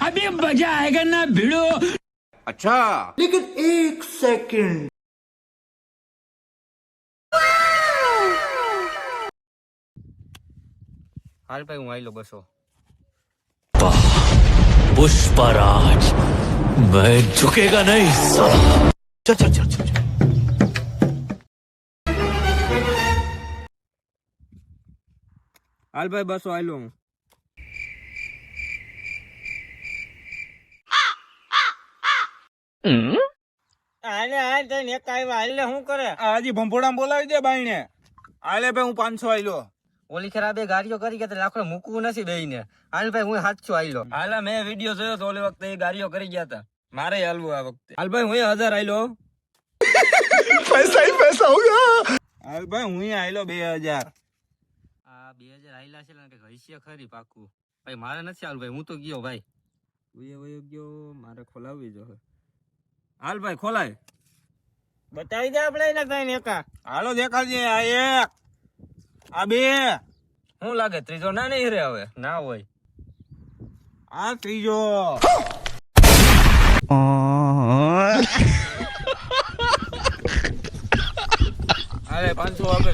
अभी मजा आएगा ना भिड़ो अच्छा હાલ ભાઈ હું આઈ લો બસો पुष्पराज मैं झुकेगा नहीं साला चल चल चल चल હાલ ભાઈ બસો આઈ લો હું આને આ તને એક આવ્યા ને શું કરે? હજી ભંભોડા બોલાવી દે બાઈને. આલે ભાઈ હું પાંચસો આયલો. ઓલી ખરાબે ગાડીઓ કરી કે લાખો મૂકવું નથી બેઈને હાલ ભાઈ હું સાતસો આઈ લો હાલા મેં વીડિયો જોયો તો ઓલી વખતે એ ગાડીઓ કરી ગયા હતા. મારે હાલવું આ વખતે. હાલ ભાઈ હું હજાર આયલો. પૈસા પૈસા હોગા હાલ ભાઈ હું આયલો બે હજાર. આ બે હજાર આવેલા છે ને કે હૈસિયા ખરી પાકું. ભાઈ મારે નથી હાલ ભાઈ હું તો ગયો ભાઈ. ગયો મારે ખોલાવવી જોઈએ હાલ ભાઈ ખોલાય. બતાવી દે આપણે એના ત્રણ એકા. હાલો દેખાડજે આ એક આ બે. હું લાગે ત્રીજો ના નહીં રે હવે? ના હોય. આ ત્રીજો. અરે પાંચસો આપે